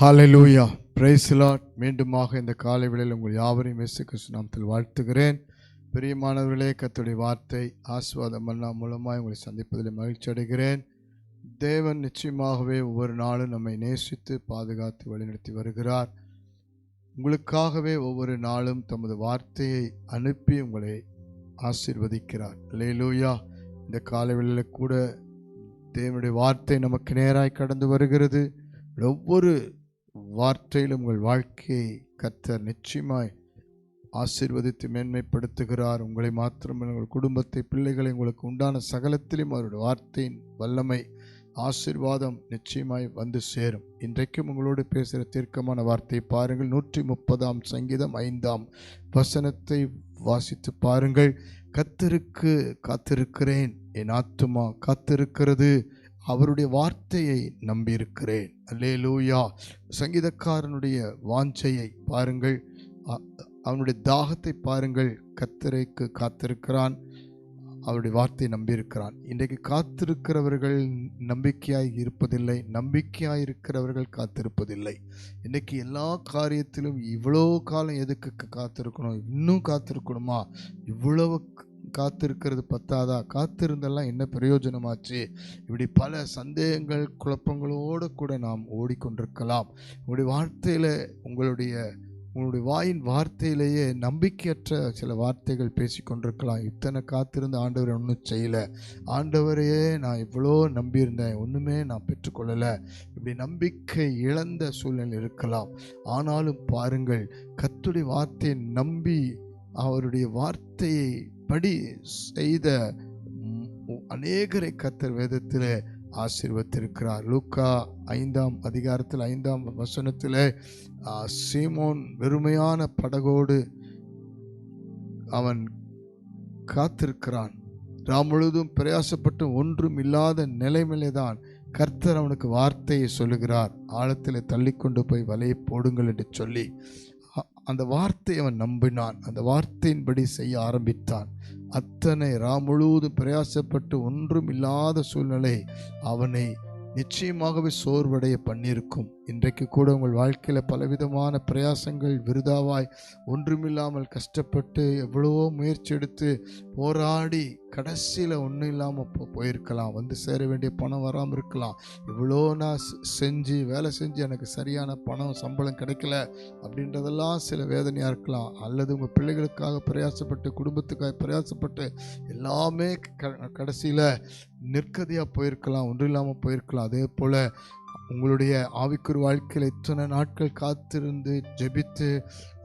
ஹalleluya லூயா the மீண்டுமாக இந்த காலை வேளையில் உங்கள் யாவரையும் இயேசு கிறிஸ்து நாமத்தில் வாழ்த்துகிறேன். பிரியமானவர்களே கத்துடைய வார்த்தை ஆஸ்வாதம் மன்னா மூலமாக உங்களை சந்திப்பதில் மகிழ்ச்சி அடைகிறேன். தேவன் நிச்சயமாகவே ஒவ்வொரு நாளும் நம்மை நேசித்து பாதுகாத்து வழிநடத்தி வருகிறார். உங்களுக்காகவே ஒவ்வொரு நாளும் தமது வார்த்தையை அனுப்பி உங்களை ஆசீர்வதிக்கிறார். லேலூயா இந்த காலை வேளையில் கூட தேவனுடைய வார்த்தை நமக்கு நேராய் கடந்து வருகிறது. ஒவ்வொரு வார்த்தையிலும் உங்கள் வாழ்க்கையை கத்தர் நிச்சயமாய் ஆசீர்வதித்து மேன்மைப்படுத்துகிறார். உங்களை மாத்திரமல்ல உங்கள் குடும்பத்தை பிள்ளைகளை உங்களுக்கு உண்டான சகலத்திலும் அவருடைய வார்த்தையின் வல்லமை ஆசீர்வாதம் நிச்சயமாய் வந்து சேரும். இன்றைக்கும் உங்களோடு பேசுகிற தீர்க்கமான வார்த்தை பாருங்கள். நூற்றி முப்பதாம் சங்கீதம் ஐந்தாம் வசனத்தை வாசித்து பாருங்கள். கத்திருக்கு காத்திருக்கிறேன். என் ஆத்துமா காத்திருக்கிறது. அவருடைய வார்த்தையை நம்பியிருக்கிறேன். அல்லேலூயா. சங்கீதக்காரனுடைய வாஞ்சையை பாருங்கள். அவனுடைய தாகத்தை பாருங்கள். கத்தரைக்கு காத்திருக்கிறான். அவருடைய வார்த்தையை நம்பியிருக்கிறான். இன்றைக்கு காத்திருக்கிறவர்கள் நம்பிக்கையாய் இருப்பதில்லை. நம்பிக்கையாய் இருக்கிறவர்கள் காத்திருப்பதில்லை. இன்றைக்கு எல்லா காரியத்திலும் இவ்வளோ காலம் எதுக்கு காத்திருக்கணும்? இன்னும் காத்திருக்கணுமா? இவ்வளவு காத்திருக்கிறது பத்தாதா? காத்திருந்தெல்லாம் என்ன பிரயோஜனமாச்சு? இப்படி பல சந்தேகங்கள் குழப்பங்களோடு கூட நாம் ஓடிக்கொண்டிருக்கலாம். உங்களுடைய வார்த்தையில் உங்களுடைய உங்களுடைய வாயின் வார்த்தையிலேயே நம்பிக்கையற்ற சில வார்த்தைகள் பேசி கொண்டிருக்கலாம். இத்தனை காத்திருந்த ஆண்டவர் ஒன்றும் செய்யலை. ஆண்டவரையே நான் இவ்வளோ நம்பியிருந்தேன். ஒன்றுமே நான் பெற்றுக்கொள்ளலை. இப்படி நம்பிக்கை இழந்த சூழ்நிலை இருக்கலாம். ஆனாலும் பாருங்கள் கத்துடைய வார்த்தையை நம்பி அவருடைய வார்த்தையை படி செய்த அநேகரை கத்தர் வேதத்தில் ஆசீர்வத்திருக்கிறார் லூக்கா ஐந்தாம் அதிகாரத்தில் ஐந்தாம் வசனத்தில் சீமோன் வெறுமையான படகோடு அவன் காத்திருக்கிறான். ராம் முழுதும் பிரயாசப்பட்டு ஒன்றும் இல்லாத நிலைமையிலே தான் கர்த்தர் அவனுக்கு வார்த்தையை சொல்லுகிறார். ஆழத்தில் தள்ளிக்கொண்டு போய் வலையை போடுங்கள் என்று சொல்லி அந்த வார்த்தையை அவன் நம்பினான். அந்த வார்த்தையின்படி செய்ய ஆரம்பித்தான். அத்தனை ரா முழுவதும் பிரயாசப்பட்டு ஒன்றும் இல்லாத சூழ்நிலை அவனை நிச்சயமாகவே சோர்வடைய பண்ணியிருக்கும். இன்றைக்கு கூட உங்கள் வாழ்க்கையில் பலவிதமான பிரயாசங்கள் விருதாவாய் ஒன்றுமில்லாமல் கஷ்டப்பட்டு எவ்வளவோ முயற்சி எடுத்து போராடி கடைசியில் ஒன்றும் இல்லாமல் போ போயிருக்கலாம். வந்து சேர வேண்டிய பணம் வராமல் இருக்கலாம். இவ்வளோ நான் செஞ்சு வேலை செஞ்சு எனக்கு சரியான பணம் சம்பளம் கிடைக்கல அப்படின்றதெல்லாம் சில வேதனையாக இருக்கலாம். அல்லது உங்கள் பிள்ளைகளுக்காக பிரயாசப்பட்டு குடும்பத்துக்காக பிரயாசப்பட்டு எல்லாமே க கடைசியில் நிற்கதியாக போயிருக்கலாம் ஒன்றும் இல்லாமல் போயிருக்கலாம். அதே போல் உங்களுடைய ஆவிக்குரு வாழ்க்கையில் இத்தனை நாட்கள் காத்திருந்து ஜெபித்து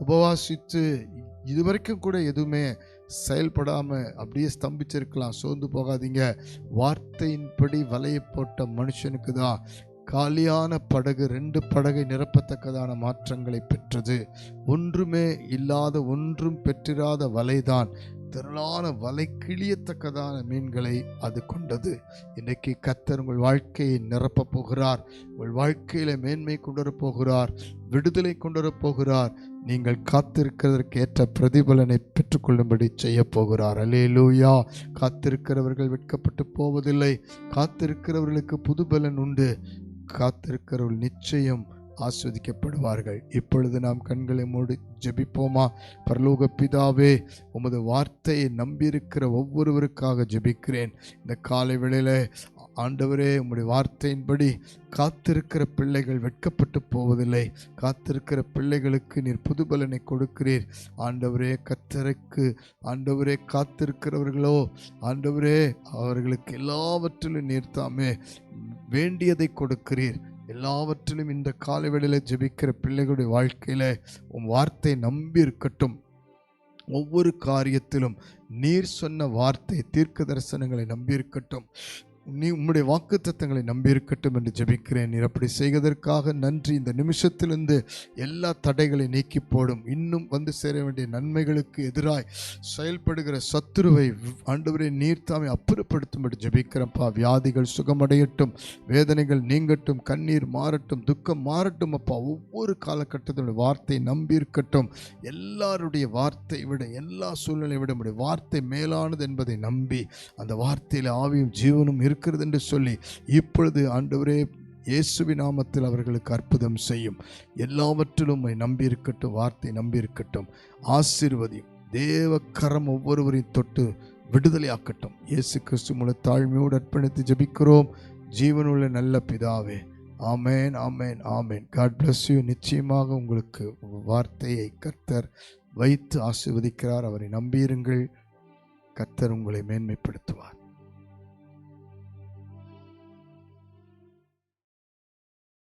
உபவாசித்து இதுவரைக்கும் கூட எதுவுமே செயல்படாமல் அப்படியே ஸ்தம்பிச்சிருக்கலாம். சோர்ந்து போகாதீங்க. வார்த்தையின்படி வலையை போட்ட மனுஷனுக்கு தான் காலியான படகு ரெண்டு படகை நிரப்பத்தக்கதான மாற்றங்களை பெற்றது. ஒன்றுமே இல்லாத ஒன்றும் பெற்றிராத வலைதான் திரளான வலை கிழியத்தக்கதான மீன்களை அது கொண்டது. இன்னைக்கு கத்தர் உங்கள் வாழ்க்கையை நிரப்பப் போகிறார். உங்கள் வாழ்க்கையில் மேன்மை கொண்டு போகிறார். விடுதலை கொண்டு போகிறார். நீங்கள் காத்திருக்கிறதற்கு ஏற்ற பிரதிபலனை பெற்றுக்கொள்ளும்படி செய்ய போகிறார். அல்லேலூயா. காத்திருக்கிறவர்கள் வெட்கப்பட்டு போவதில்லை. காத்திருக்கிறவர்களுக்கு புதுபலன் உண்டு. காத்திருக்கிறவர்கள் நிச்சயம் ஆஸ்வதிக்கப்படுவார்கள். இப்பொழுது நாம் கண்களை மூடி ஜெபிப்போமா? பரலோக பிதாவே உமது வார்த்தையை நம்பியிருக்கிற ஒவ்வொருவருக்காக ஜெபிக்கிறேன். இந்த காலை வேளையில் ஆண்டவரே உம்முடைய வார்த்தையின்படி காத்திருக்கிற பிள்ளைகள் வெட்கப்பட்டு போவதில்லை. காத்திருக்கிற பிள்ளைகளுக்கு நீர் புதுபலனை கொடுக்கிறீர். ஆண்டவரே கத்தருக்கு ஆண்டவரே காத்திருக்கிறவர்களோ ஆண்டவரே அவர்களுக்கு எல்லாவற்றிலும் நீர் தாமே வேண்டியதை கொடுக்கிறீர். எல்லாவற்றிலும் இந்த காலை ஜெபிக்கிற பிள்ளைகளுடைய வாழ்க்கையில உன் வார்த்தை நம்பி இருக்கட்டும். ஒவ்வொரு காரியத்திலும் நீர் சொன்ன வார்த்தை தீர்க்க தரிசனங்களை நம்பியிருக்கட்டும் நீ உம்முடைய வாக்குத்தத்தங்களை நம்பியிருக்கட்டும் என்று ஜெபிக்கிறேன். நீர் அப்படி செய்வதற்காக நன்றி. இந்த நிமிஷத்திலிருந்து எல்லா தடைகளை நீக்கி போடும். இன்னும் வந்து சேர வேண்டிய நன்மைகளுக்கு எதிராய் செயல்படுகிற சத்துருவை ஆண்டவரை நீர் தாமே அப்புறப்படுத்தும்படி ஜெபிக்கிறப்பா வியாதிகள் சுகமடையட்டும் வேதனைகள் நீங்கட்டும் கண்ணீர் மாறட்டும் துக்கம் மாறட்டும் அப்பா ஒவ்வொரு காலகட்டத்தினுடைய வார்த்தை நம்பி இருக்கட்டும் எல்லாருடைய வார்த்தை விட எல்லா சூழ்நிலையை விட வார்த்தை மேலானது என்பதை நம்பி அந்த வார்த்தையில் ஆவியும் ஜீவனும் இருக்கிறது என்று சொல்லி இப்பொழுது ஆண்டவரே இயேசுவி நாமத்தில் அவர்களுக்கு அற்புதம் செய்யும். எல்லாவற்றிலும் நம்பியிருக்கட்டும் வார்த்தை நம்பியிருக்கட்டும் ஆசீர்வதியும். தேவக்கரம் ஒவ்வொருவரையும் தொட்டு விடுதலையாக்கட்டும். இயேசு கிறிஸ்து மூல தாழ்மையோடு அர்ப்பணித்து ஜபிக்கிறோம். ஜீவனுள்ள நல்ல பிதாவே ஆமேன் ஆமேன் ஆமேன். காட் பிளஸ் யூ நிச்சயமாக உங்களுக்கு வார்த்தையை கர்த்தர் வைத்து ஆசிர்வதிக்கிறார். அவரை நம்பியிருங்கள். கர்த்தர் உங்களை மேன்மைப்படுத்துவார்.